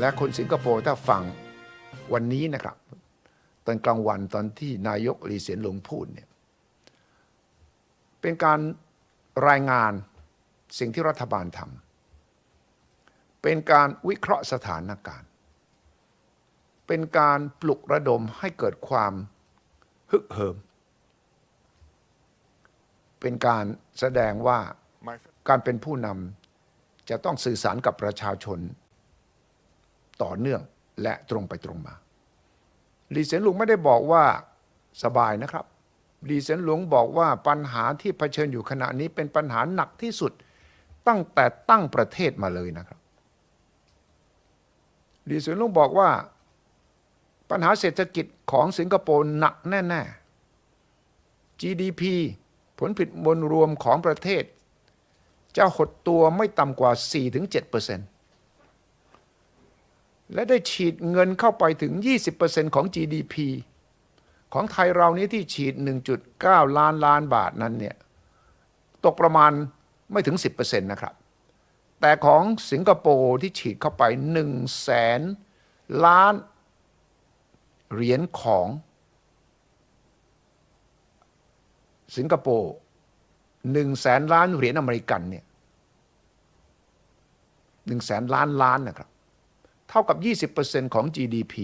และคนสิงคโปร์ถ้าฟังวันนี้นะครับ ตอนกลางวันตอนที่นายกลีเสียนหลงพูดเนี่ยเป็นการรายงานสิ่งที่รัฐบาลทำเป็นการวิเคราะห์สถานการณ์ เป็นการปลุกระดมให้เกิดความฮึกเหิม เป็นการแสดงว่าการเป็นผู้นำจะต้องสื่อสารกับประชาชน ต่อเนื่องและตรงไปตรงมาลีเซียนหลวงไม่ได้บอกว่าสบายนะครับลีเซียนหลวงบอกว่าปัญหาที่เผชิญอยู่ขณะนี้เป็นปัญหาหนักที่สุดตั้งแต่ตั้งประเทศมาเลยนะครับลีเซียนหลวงบอกว่าปัญหาเศรษฐกิจของสิงคโปร์หนักแน่ ๆ GDP ผลผลิตมวลรวมของประเทศ จะหดตัวไม่ต่ำกว่า 4-7% และได้ฉีดเงินเข้าไปถึง 20%ของ GDP ของไทยเรานี้ที่ฉีด 1.9 ล้านล้านบาทนั้นเนี่ยตกประมาณไม่ถึง 10%นะครับ แต่ของสิงคโปร์ที่ฉีดเข้าไป1แสนล้านเหรียญของสิงคโปร์1แสนล้านเหรียญอเมริกันเนี่ยหนึ่งแสนล้านล้านนะครับ ท่ากับ 20%ของ GDP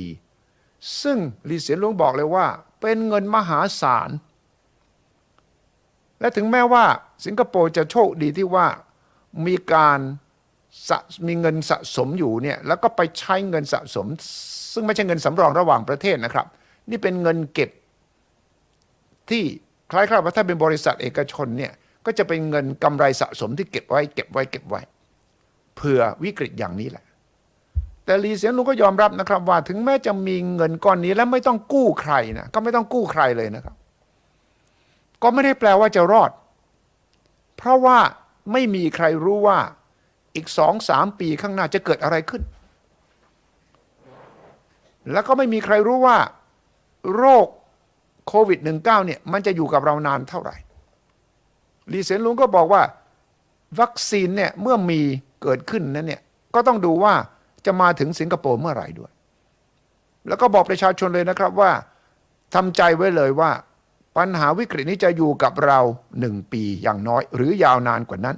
ซึ่งลีเสียนหลวงบอกเลยว่า เป็นเงินมหาศาล และถึงแม้ว่าสิงคโปร์จะโชคดีที่ว่ามีการมีเงินสะสมอยู่เนี่ยแล้วก็ไปใช้เงินสะสม ซึ่งไม่ใช่เงินสำรองระหว่างประเทศนะครับ นี่เป็นเงินเก็บที่คล้ายๆว่าถ้าเป็นบริษัทเอกชนเนี่ยก็จะเป็นเงินกำไรสะสมที่เก็บไว้เก็บไว้เก็บไว้เผื่อวิกฤตอย่างนี้แหละ แต่ลีเสียนลุงก็ยอมรับนะครับว่าถึงแม้จะมีเงินก้อนนี้แล้วไม่ต้องกู้ใครนะก็ไม่ต้องกู้ใครเลยนะครับ ก็ไม่ได้แปลว่าจะรอด เพราะว่าไม่มีใครรู้ว่าอีกสองสามปีข้างหน้าจะเกิดอะไรขึ้น แล้วก็ไม่มีใครรู้ว่า โรคโควิด -19 เนี่ยมันจะอยู่กับเรานานเท่าไหร่ลีเสียนลุงก็บอกว่า วัคซีนเนี่ยเมื่อมีเกิดขึ้นนั้นเนี่ยก็ต้องดูว่า จะมาถึงสิงคโปร์เมื่อไหร่ด้วย แล้วก็บอกประชาชนเลยนะครับว่าทำใจไว้เลยว่า ปัญหาวิกฤตนี้จะอยู่กับเราหนึ่งปีอย่างน้อย หรือยาวนานกว่านั้น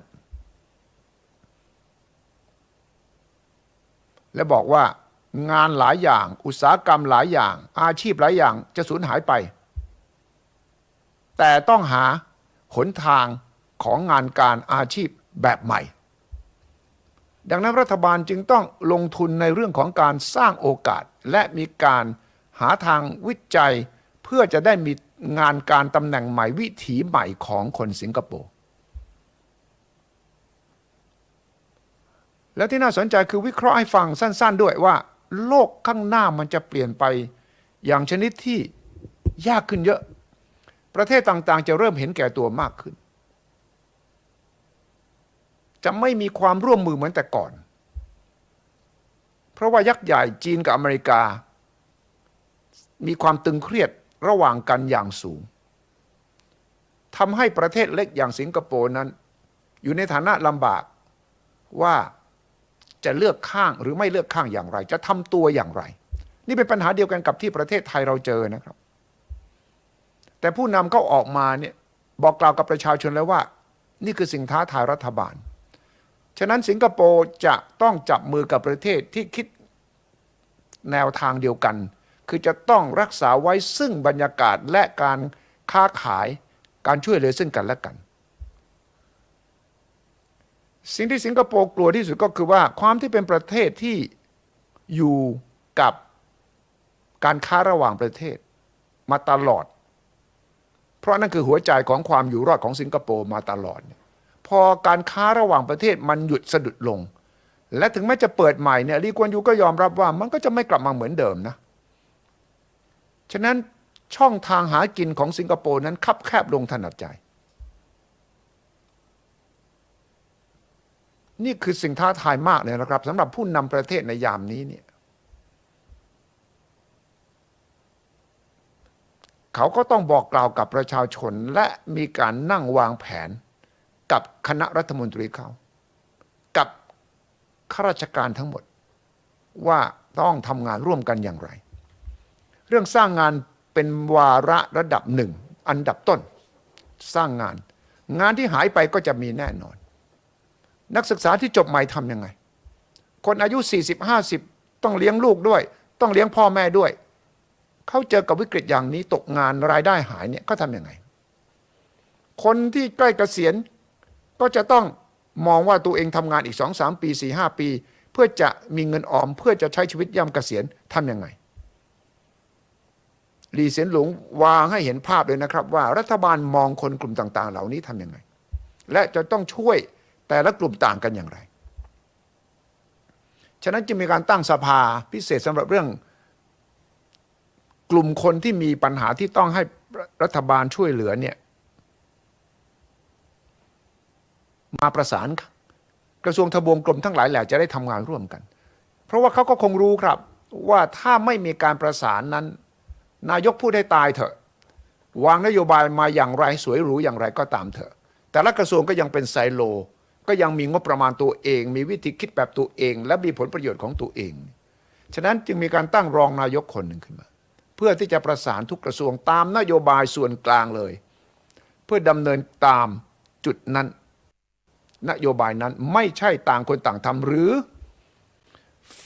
และบอกว่างานหลายอย่าง อุตสาหกรรมหลายอย่าง อาชีพหลายอย่างจะสูญหายไป แต่ต้องหาหนทางของงานการอาชีพแบบใหม่ ดังนั้นรัฐบาลจึงต้องลงทุนในเรื่องของการสร้างโอกาส และมีการหาทางวิจัย เพื่อจะได้มีงานการตำแหน่งใหม่วิถีใหม่ของคนสิงคโปร์แล้วที่น่าสนใจคือวิเคราะห์ให้ฟังสั้น ๆ ด้วยว่า โลกข้างหน้ามันจะเปลี่ยนไป อย่างชนิดที่ยากขึ้นเยอะ ประเทศต่างๆ จะเริ่มเห็นแก่ตัวมากขึ้น จะไม่มีความร่วมมือเหมือนแต่ก่อน เพราะว่ายักษ์ใหญ่จีนกับอเมริกา มีความตึงเครียดระหว่างกันอย่างสูงทำให้ประเทศเล็กอย่างสิงคโปร์นั้น อยู่ในฐานะลำบากว่าจะเลือกข้างหรือไม่เลือกข้างอย่างไร จะทำตัวอย่างไร นี่เป็นปัญหาเดียวกันกับที่ประเทศไทยเราเจอนะครับ แต่ผู้นำเขาออกมาเนี่ยบอกกล่าวกับประชาชนแล้วว่า นี่คือสิ่งท้าทายรัฐบาล ฉะนั้นสิงคโปร์จะต้องจับมือกับประเทศที่คิดแนวทางเดียวกัน คือจะต้องรักษาไว้ซึ่งบรรยากาศและการค้าขายการช่วยเหลือซึ่งกันและกัน สิ่งที่สิงคโปร์กลัวที่สุดก็คือว่าความที่เป็นประเทศที่อยู่กับการค้าระหว่างประเทศมาตลอด เพราะนั่นคือหัวใจของความอยู่รอดของสิงคโปร์มาตลอดเนี่ย อการค้าระหว่างประเทศมันหยุดสะดุดลง และถึงแม้จะเปิดใหม่เนี่ยลีกวนยูก็ยอมรับว่ามันก็จะไม่กลับมาเหมือนเดิมนะฉะนั้นช่องทางหากินของสิงคโปร์นั้นคับแคบลงถนัดใจ นี่คือสิ่งท้าทายมากเลยนะครับสำหรับผู้นำประเทศในยามนี้เนี่ยเขาก็ต้องบอกกล่าวกับประชาชนและมีการนั่งวางแผน กับคณะรัฐมนตรีเขา กับข้าราชการทั้งหมดว่าต้องทำงานร่วมกันอย่างไร เรื่องสร้างงานเป็นวาระระดับหนึ่ง อันดับต้น สร้างงาน งานที่หายไปก็จะมีแน่นอน นักศึกษาที่จบใหม่ทำยังไง คนอายุ 40 50 ต้องเลี้ยงลูกด้วย ต้องเลี้ยงพ่อแม่ด้วย เขาเจอกับวิกฤตอย่างนี้ตกงานรายได้หายเนี่ยเขาทำยังไง คนที่ใกล้เกษียณ ก็จะต้องมองว่าตัวเองทำงานอีก 2 3 ปี 4 5 ปี เพื่อจะมีเงินออม เพื่อจะใช้ชีวิตย่ำเกษียณทำยังไงลีเซียนหลงวางให้เห็นภาพเลยนะครับ ว่ารัฐบาลมองคนกลุ่มต่าง ๆ เหล่านี้ทำยังไง และจะต้องช่วยแต่ละกลุ่มต่างกันอย่างไร ฉะนั้นจึงมีการตั้งสภาพิเศษสำหรับเรื่อง กลุ่มคนที่มีปัญหาที่ต้องให้รัฐบาลช่วยเหลือเนี่ย มาประสานกระทรวงทบวงกรมทั้งหลายแหละจะได้ทำงานร่วมกัน เพราะว่าเขาก็คงรู้ครับว่าถ้าไม่มีการประสานนั้น นายกพูดให้ตายเถอะ วางนโยบายมาอย่างไรสวยหรูอย่างไรก็ตามเถอะ แต่ละกระทรวงก็ยังเป็นไซโล ก็ยังมีงบประมาณตัวเอง มีวิธีคิดแบบตัวเอง และมีผลประโยชน์ของตัวเอง ฉะนั้นจึงมีการตั้งรองนายกคนหนึ่งขึ้นมา เพื่อที่จะประสานทุกกระทรวงตามนโยบายส่วนกลางเลย เพื่อดำเนินตามจุดนั้น นโยบายนั้นไม่ใช่ต่างคนต่างทำหรือ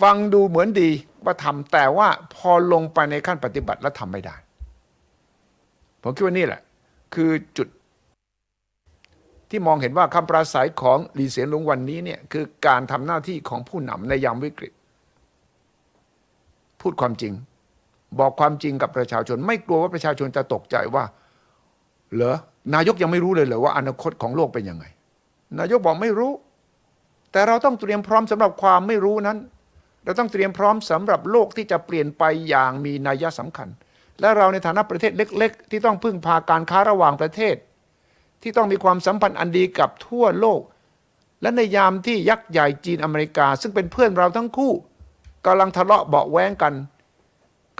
ฟังดูเหมือนดีว่าทำแต่ว่าพอลงไปในขั้นปฏิบัติแล้วทำไม่ได้ ผมคิดว่านี่แหละ คือจุด ที่มองเห็นว่าคำปราศัยของหลีเสียนหลงวันนี้เนี่ยคือการทำหน้าที่ของผู้นำในยามวิกฤต พูดความจริง บอกความจริงกับประชาชน ไม่กลัวว่าประชาชนจะตกใจว่า เหรอนายกยังไม่รู้เลยเหรอว่าอนาคตของโลกเป็นยังไง นายกบอกไม่รู้ แต่เราต้องเตรียมพร้อมสำหรับความไม่รู้นั้น เราต้องเตรียมพร้อมสำหรับโลกที่จะเปลี่ยนไปอย่างมีนัยสำคัญ และเราในฐานะประเทศเล็ก ๆ ที่ต้องพึ่งพาการค้าระหว่างประเทศ ที่ต้องมีความสัมพันธ์อันดีกับทั่วโลก และในยามที่ยักษ์ใหญ่จีนอเมริกา ซึ่งเป็นเพื่อนเราทั้งคู่กำลังทะเลาะเบาแว้งกัน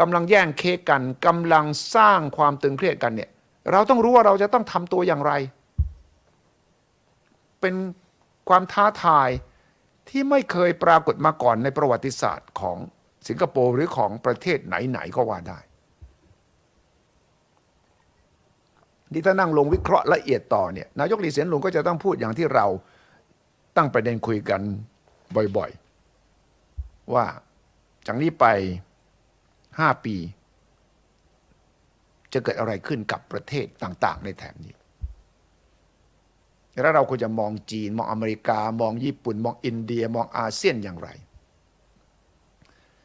กำลังแย่งเค้กกันกำลังสร้างความตึงเครียดกันเนี่ยเราต้องรู้ว่าเราจะต้องทำตัวอย่างไร เป็นความท้าทายที่ไม่เคยปรากฏมาก่อนในประวัติศาสตร์ของสิงคโปร์หรือของประเทศไหน ๆ ก็ว่าได้ที่ถ้านั่งลงวิเคราะห์ละเอียดต่อเนี่ยนายกหลีเสียนหลงก็จะต้องพูดอย่างที่เราตั้งประเด็นคุยกันบ่อยๆ ว่าจากนี้ไปห้าปี จะเกิดอะไรขึ้นกับประเทศต่าง ๆ ในแถบนี้ แล้วเราควรจะมองจีน มองอเมริกา มองญี่ปุ่น มองอินเดีย มองอาเซียนอย่างไร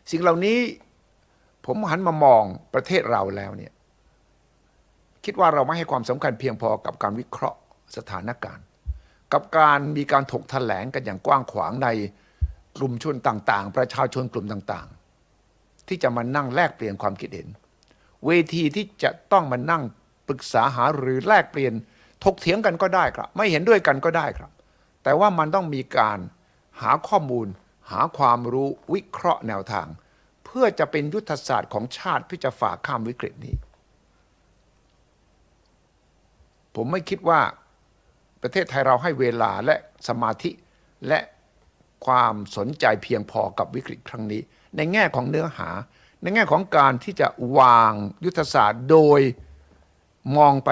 สิ่งเหล่านี้ผมหันมามองประเทศเราแล้วเนี่ยคิดว่าเราไม่ให้ความสำคัญเพียงพอกับการวิเคราะห์สถานการณ์ กับการมีการถกแถลงกันอย่างกว้างขวางในกลุ่มชนต่าง ๆ ประชาชนกลุ่มต่าง ๆ ที่จะมานั่งแลกเปลี่ยนความคิดเห็น เวทีที่จะต้องมานั่งปรึกษาหาหรือแลกเปลี่ยน ถกเถียงกันก็ได้ครับ ไม่เห็นด้วยกันก็ได้ครับ แต่ว่ามันต้องมีการหาข้อมูล หาความรู้วิเคราะห์แนวทาง เพื่อจะเป็นยุทธศาสตร์ของชาติเพื่อจะฝ่าข้ามวิกฤตนี้ ผมไม่คิดว่าประเทศไทยเราให้เวลาและสมาธิและความสนใจเพียงพอกับวิกฤตครั้งนี้ ในแง่ของเนื้อหา ในแง่ของการที่จะวางยุทธศาสตร์โดย มองไป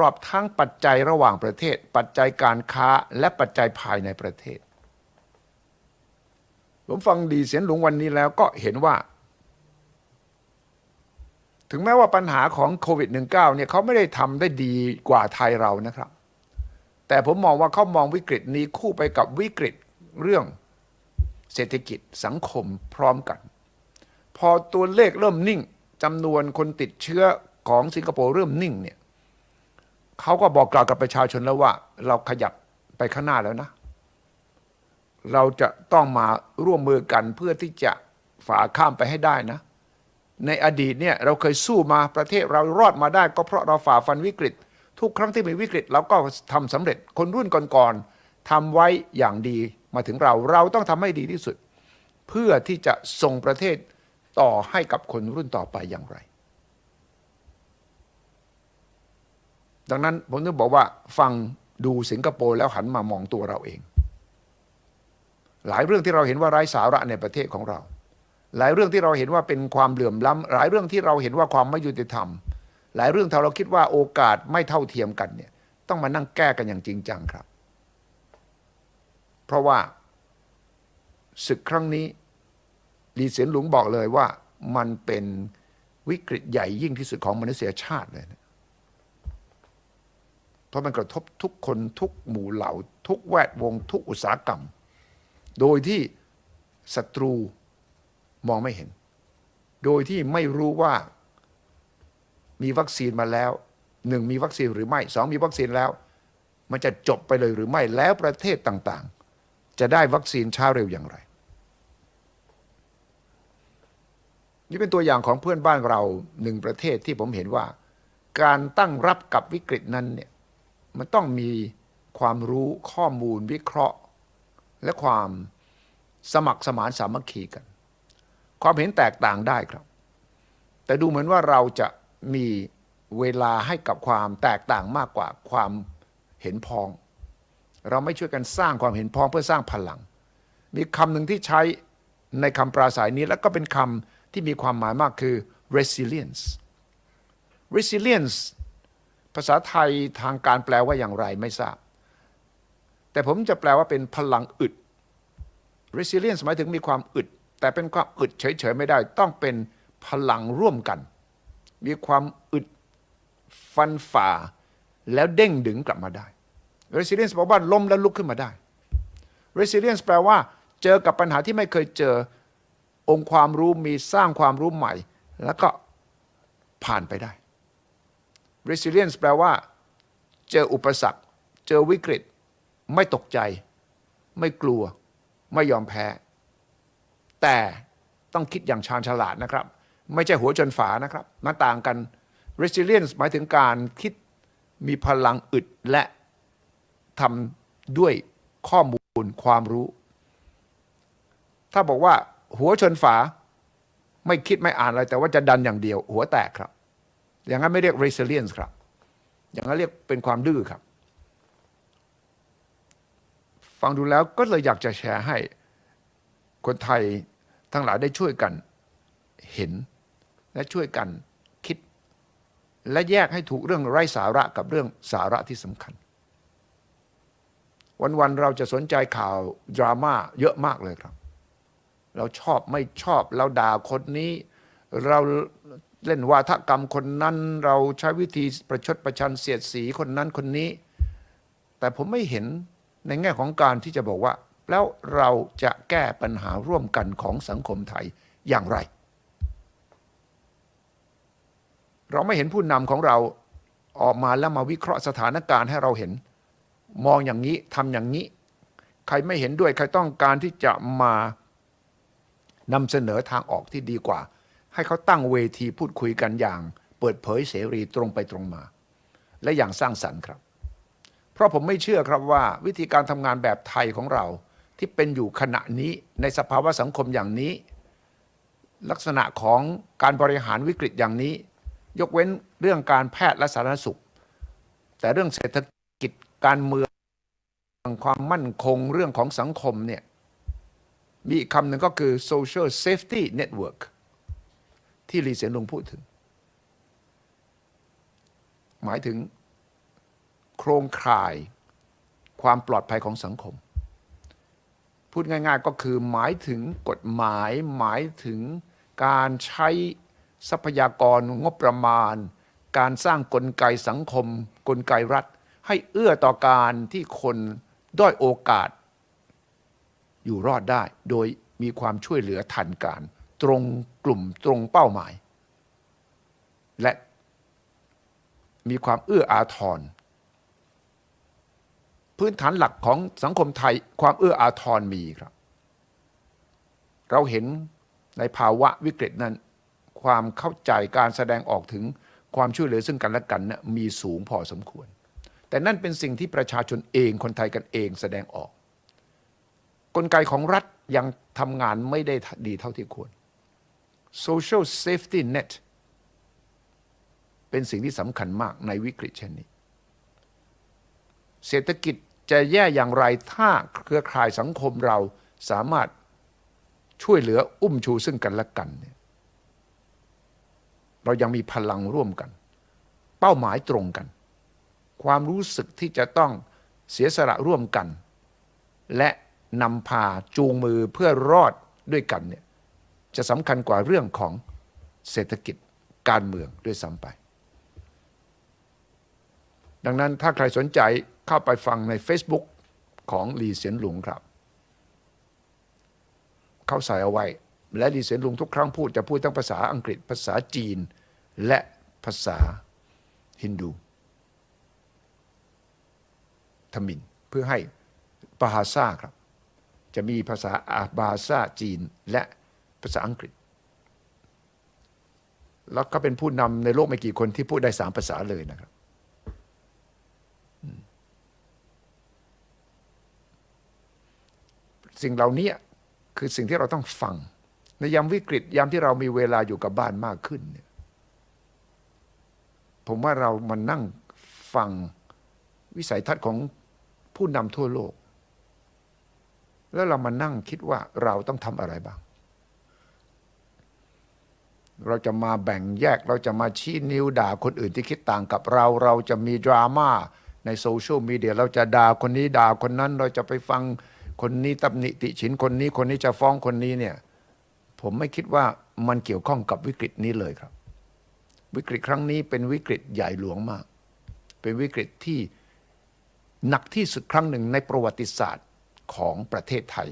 รอบๆ ทั้งปัจจัยระหว่างประเทศ ปัจจัยการค้าและปัจจัยภายในประเทศ ผมฟังดีเสียนหลวงวันนี้แล้วก็เห็นว่า ถึงแม้ว่าปัญหาของโควิด -19 เนี่ยเขาไม่ได้ทำได้ดีกว่าไทยเรานะครับ แต่ผมมองว่าเขามองวิกฤตนี้คู่ไปกับวิกฤตเรื่องเศรษฐกิจสังคมพร้อมกัน พอตัวเลขเริ่มนิ่งจำนวนคนติดเชื้อ ของสิงคโปร์เริ่มนิ่งเนี่ยเขาก็บอกกล่าวกับประชาชนแล้วว่า เราขยับไปข้างหน้าแล้วนะ เราจะต้องมาร่วมมือกันเพื่อที่จะฝ่าข้ามไปให้ได้นะ ในอดีตเนี่ยเราเคยสู้มาประเทศเรารอดมาได้ ก็เพราะเราฝ่าฟันวิกฤต ทุกครั้งที่มีวิกฤตเราก็ทำสำเร็จคนรุ่นก่อนๆทำไว้อย่างดีมาถึงเราเราต้องทำให้ดีที่สุด เพื่อที่จะส่งประเทศต่อให้กับคนรุ่นต่อไปอย่างไร ดังนั้นผมต้องบอกว่าฟังดูสิงคโปร์แล้วหันมามองตัวเราเอง หลายเรื่องที่เราเห็นว่าไร้สาระในประเทศของเรา หลายเรื่องที่เราเห็นว่าเป็นความเหลื่อมล้ำหลายเรื่องที่เราเห็นว่าความไม่ยุติธรรม หลายเรื่องที่เราคิดว่าโอกาสไม่เท่าเทียมกันเนี่ยต้องมานั่งแก้กันอย่างจริงจังครับ เพราะว่าศึกครั้งนี้ลีเสียนหลวงบอกเลยว่ามันเป็นวิกฤตใหญ่ยิ่งที่สุดของมนุษยชาติเลยนะ เพราะมันกระทบทุกคนทุกหมู่เหล่า ทุกแวดวง ทุกอุตสาหกรรม โดยที่ศัตรูมองไม่เห็น โดยที่ไม่รู้ว่ามีวัคซีนมาแล้วหนึ่งมีวัคซีนหรือไม่สองมีวัคซีนแล้ว มันจะจบไปเลยหรือไม่แล้วประเทศต่างๆ จะได้วัคซีนช้าเร็วอย่างไร นี่เป็นตัวอย่างของเพื่อนบ้านเราหนึ่งประเทศที่ผมเห็นว่า การตั้งรับกับวิกฤตนั้นเนี่ย มันต้องมีความรู้ข้อมูลวิเคราะห์ และความสมัครสมานสามัคคีกัน ความเห็นแตกต่างได้ครับ แต่ดูเหมือนว่าเราจะมีเวลาให้กับความแตกต่างมากกว่าความเห็นพ้อง เราไม่ช่วยกันสร้างความเห็นพ้องเพื่อสร้างพลัง มีคำหนึ่งที่ใช้ในคำปราศัยนี้แล้วก็เป็นคำที่มีความหมายมากคือ resilience resilience ภาษาไทยทางการแปลว่าอย่างไรไม่ทราบ แต่ผมจะแปลว่าเป็นพลังอึด resilience หมายถึงมีความอึด แต่เป็นความอึดเฉยๆไม่ได้ ต้องเป็นพลังร่วมกัน มีความอึดฟันฝ่า แล้วเด้งดึงกลับมาได้ resilience แปลว่าล้มแล้วลุกขึ้นมาได้ resilience แปลว่า เจอกับปัญหาที่ไม่เคยเจอองค์ความรู้มีสร้างความรู้ใหม่ แล้วก็ผ่านไปได้ resilience แปลว่า เจออุปสรรค เจอวิกฤต ไม่ตกใจ ไม่กลัว ไม่ยอมแพ้ แต่ต้องคิดอย่างชาญฉลาดนะครับ ไม่ใช่หัวจนฝานะครับมันต่างกัน resilience หมายถึงการคิดมีพลังอึดและทำด้วยข้อมูลความรู้ ถ้าบอกว่าหัวชนฝา ไม่คิดไม่อ่านอะไรแต่ว่าจะดันอย่างเดียว หัวแตกครับ อย่างนั้นไม่เรียก resilience ครับ อย่างนั้นเรียกเป็นความดื้อครับ ฟังดูแล้วก็เลยอยากจะแชร์ให้คนไทยทั้งหลายได้ช่วยกันเห็นและช่วยกันคิด และแยกให้ถูกเรื่องไร้สาระกับเรื่องสาระที่สำคัญ วันๆเราจะสนใจข่าวดราม่าเยอะมากเลยครับ เราชอบไม่ชอบเราด่าคนนี้ เรา เล่นวาทกรรมคนนั้น เราใช้วิธีประชดประชันเสียดสีคนนั้นคนนี้ แต่ผมไม่เห็นในแง่ของการที่จะบอกว่า แล้วเราจะแก้ปัญหาร่วมกันของสังคมไทยอย่างไร เราไม่เห็นผู้นำของเราออกมาแล้วมาวิเคราะห์สถานการณ์ให้เราเห็น มองอย่างนี้ทำอย่างนี้ ใครไม่เห็นด้วยใครต้องการที่จะมานำเสนอทางออกที่ดีกว่า ให้เขาตั้งเวทีพูดคุยกันอย่าง เปิดเผยเสรีตรงไปตรงมา และอย่างสร้างสรรค์ครับ เพราะผมไม่เชื่อครับว่าวิธีการทำงานแบบไทยของเราที่เป็นอยู่ขณะนี้ในสภาวะสังคมอย่างนี้ ลักษณะของการบริหารวิกฤตอย่างนี้ ยกเว้นเรื่องการแพทย์และสาธารณสุข แต่เรื่องเศรษฐกิจการเมืองความมั่นคงเรื่องของสังคมเนี่ยมีคำหนึ่งก็คือ social safety network ที่ลีเสียนลงพูดถึง หมายถึงโครงข่ายความปลอดภัยของสังคม พูดง่าย ๆ ก็คือหมายถึงกฎหมาย หมายถึงการใช้ทรัพยากรงบประมาณ การสร้างกลไกสังคม กลไกรัฐ ให้เอื้อต่อการที่คนด้อยโอกาส อยู่รอดได้ โดยมีความช่วยเหลือทันการ ตรง กลุ่มตรงเป้าหมาย และมีความเอื้ออาทร พื้นฐานหลักของสังคมไทยความเอื้ออาทรมีครับ เราเห็นในภาวะวิกฤตนั้น ความเข้าใจการแสดงออกถึงความช่วยเหลือซึ่งกันและกันนะมีสูงพอสมควร แต่นั่นเป็นสิ่งที่ประชาชนเองคนไทยกันเองแสดงออก กลไกของรัฐยังทำงานไม่ได้ดีเท่าที่ควร social safety net เป็นสิ่งที่สำคัญมากในวิกฤตเช่นนี้ เศรษฐกิจจะแย่อย่างไรถ้าเครือข่ายสังคมเราสามารถช่วยเหลืออุ้มชูซึ่งกันและกันเนี่ยเรายังมีพลังร่วมกัน เป้าหมายตรงกัน ความรู้สึกที่จะต้องเสียสละร่วมกัน และนำพาจูงมือเพื่อรอดด้วยกันเนี่ย จะสำคัญกว่าเรื่องของเศรษฐกิจการเมืองด้วยซ้ำไป ดังนั้นถ้าใครสนใจเข้าไปฟังใน Facebook ของลีเสียนหลวงครับ เขาใส่เอาไว้ และลีเสียนหลวงทุกครั้งพูดจะพูดทั้งภาษาอังกฤษภาษาจีน และภาษาฮินดูทมินเพื่อให้บาฮาซาครับ จะมีภาษาอาบาซาจีนและ ภาษาอังกฤษ แล้วก็เป็นผู้นำในโลกไม่กี่คนที่พูดได้สามภาษาเลยนะครับสิ่งเหล่านี้คือสิ่งที่เราต้องฟัง ในยามวิกฤตยามที่เรามีเวลาอยู่กับบ้านมากขึ้นเนี่ยผมว่าเรามานั่งฟังวิสัยทัศน์ของผู้นำทั่วโลก แล้วเรามานั่งคิดว่าเราต้องทำอะไรบ้าง เราจะมาแบ่งแยกเราจะมาชี้นิ้วด่าคนอื่นที่คิดต่างกับเรา เราจะมีดราม่าในโซเชียลมีเดียเราจะด่าคนนี้ด่าคนนั้น เราจะไปฟังคนนี้ตำหนิติฉินคนนี้คนนี้จะฟ้องคนนี้เนี่ยผมไม่คิดว่ามันเกี่ยวข้องกับวิกฤตนี้เลยครับ วิกฤตครั้งนี้เป็นวิกฤตใหญ่หลวงมาก เป็นวิกฤตที่หนักที่สุดครั้งหนึ่งในประวัติศาสตร์ของประเทศไทย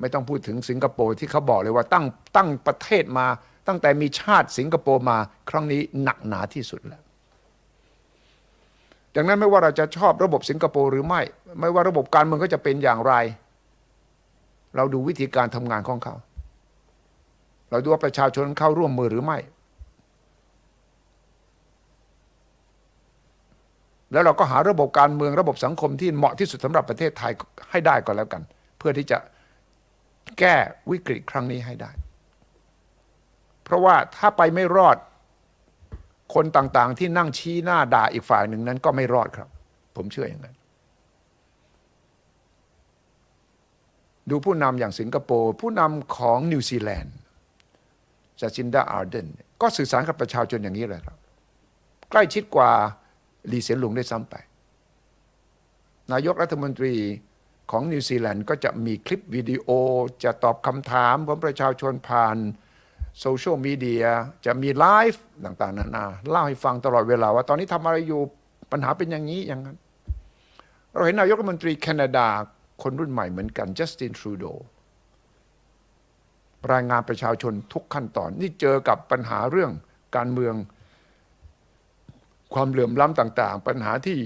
ไม่ต้องพูดถึงสิงคโปร์ที่เขาบอกเลยว่าตั้งตั้งประเทศมา ตั้งแต่มีชาติสิงคโปร์มา ครั้งนี้หนักหนาที่สุดแล้วดังนั้นไม่ว่าเราจะชอบระบบสิงคโปร์หรือไม่ ไม่ว่าระบบการเมืองเขาจะเป็นอย่างไร เราดูวิธีการทำงานของเขา เราดูว่าประชาชนเข้าร่วมมือหรือไม่ แล้วเราก็หาระบบการเมืองระบบสังคมที่เหมาะที่สุดสำหรับประเทศไทยให้ได้ก่อนแล้วกัน เพื่อที่จะ แก้วิกฤตครั้งนี้ให้ได้ เพราะว่าถ้าไปไม่รอด คนต่างๆ ที่นั่งชี้หน้าด่าอีกฝ่ายหนึ่งนั้นก็ไม่รอดครับ ผมเชื่ออย่างนั้น ดูผู้นำอย่างสิงคโปร์ ผู้นำของนิวซีแลนด์จาซินดาอาร์เดนก็สื่อสารกับประชาชนอย่างนี้เลยครับ ใกล้ชิดกว่าลีเซียนหลวงได้ซ้ำไป นายกรัฐมนตรี ของนิวซีแลนด์ก็จะมีคลิปวิดีโอ จะตอบคำถามของประชาชนผ่านโซเชียลมีเดียจะมีไลฟ์ต่างๆนานาเล่าให้ฟังตลอดเวลาว่าตอนนี้ทำอะไรอยู่ปัญหาเป็นอย่างนี้อย่างนั้น เราเห็นนายกรัฐมนตรีแคนาดาคนรุ่นใหม่เหมือนกันจัสตินทรูโดรายงานประชาชนทุกขั้นตอน นี่เจอกับปัญหาเรื่องการเมือง ความเหลื่อมล้ำต่าง ๆ ปัญหาที่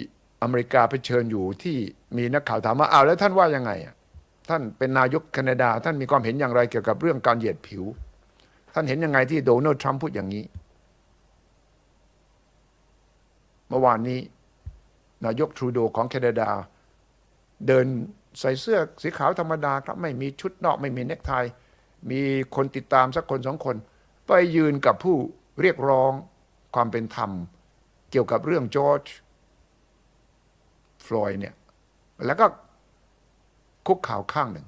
อเมริกาเผชิญอยู่ที่มีนักข่าวถามว่าอ้าวแล้วท่านว่ายังไงอะท่านเป็นนายกแคนาดา ท่านมีความเห็นอย่างไรเกี่ยวกับเรื่องการเหยียดผิว ท่านเห็นยังไงที่โดนัลด์ทรัมป์พูดอย่างนี้ เมื่อวานนี้ นายกทรูโดของแคนาดา เดินใส่เสื้อสีขาวธรรมดาครับไม่มีชุดนอกไม่มีเนคไทมีคนติดตามสักคนสองคน ไปยืนกับผู้เรียกร้องความเป็นธรรม เกี่ยวกับเรื่องจอร์จ ฟลอยเนี่ยแล้วก็คุกข่าวข้างหนึ่ง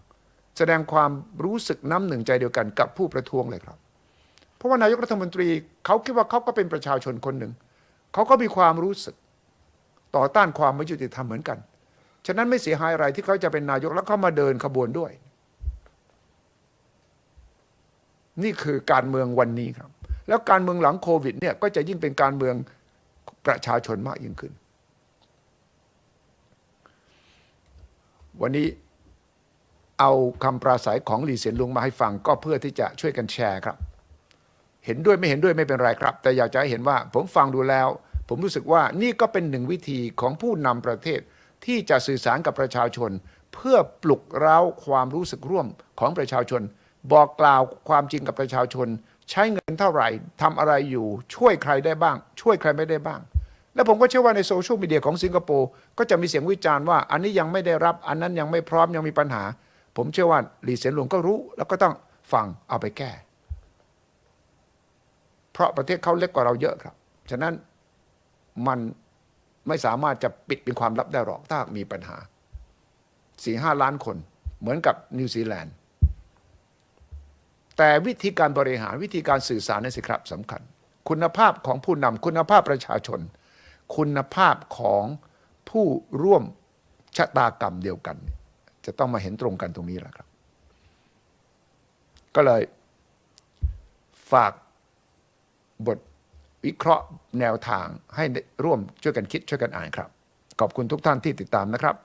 แสดงความรู้สึกน้ำหนึ่งใจเดียวกันกับผู้ประท้วงเลยครับ เพราะว่านายกรัฐมนตรีเขาคิดว่าเขาก็เป็นประชาชนคนหนึ่ง เขาก็มีความรู้สึกต่อต้านความไม่ยุติธรรมเหมือนกัน ฉะนั้นไม่เสียหายอะไรที่เขาจะเป็นนายกแล้วเขามาเดินขบวนด้วย นี่คือการเมืองวันนี้ครับ แล้วการเมืองหลังโควิดเนี่ยก็จะยิ่งเป็นการเมืองประชาชนมากยิ่งขึ้น วันนี้เอาคำปราศัยของหลีเสียนลุงมาให้ฟังก็เพื่อที่จะช่วยกันแชร์ครับ เห็นด้วยไม่เห็นด้วยไม่เป็นไรครับ แต่อยากจะให้เห็นว่าผมฟังดูแล้ว ผมรู้สึกว่านี่ก็เป็นหนึ่งวิธีของผู้นำประเทศที่จะสื่อสารกับประชาชน เพื่อปลุกเร้าความรู้สึกร่วมของประชาชน บอกกล่าวความจริงกับประชาชน ใช้เงินเท่าไหร่ทำอะไรอยู่ ช่วยใครได้บ้าง ช่วยใครไม่ได้บ้าง และผมก็เชื่อว่าในโซเชียลมีเดียของสิงคโปร์ก็จะมีเสียงวิจารณ์ว่า อันนี้ยังไม่ได้รับอันนั้นยังไม่พร้อมยังมีปัญหา ผมเชื่อว่าหลีเสียนหลวงก็รู้ แล้วก็ต้องฟังเอาไปแก้ เพราะประเทศเขาเล็กกว่าเราเยอะครับ ฉะนั้นมันไม่สามารถจะปิดเป็นความลับได้หรอกถ้ามีปัญหาสี่ห้าล้านคน เหมือนกับนิวซีแลนด์แต่วิธีการบริหารวิธีการสื่อสารนั่นสิครับสำคัญ คุณภาพของผู้นำคุณภาพประชาชน คุณภาพของผู้ร่วมชะตากรรมเดียวกัน จะต้องมาเห็นตรงกันตรงนี้แหละครับ ก็เลยฝากบทวิเคราะห์แนวทางให้ร่วมช่วยกันคิดช่วยกันอ่านครับ ขอบคุณทุกท่านที่ติดตามนะครับ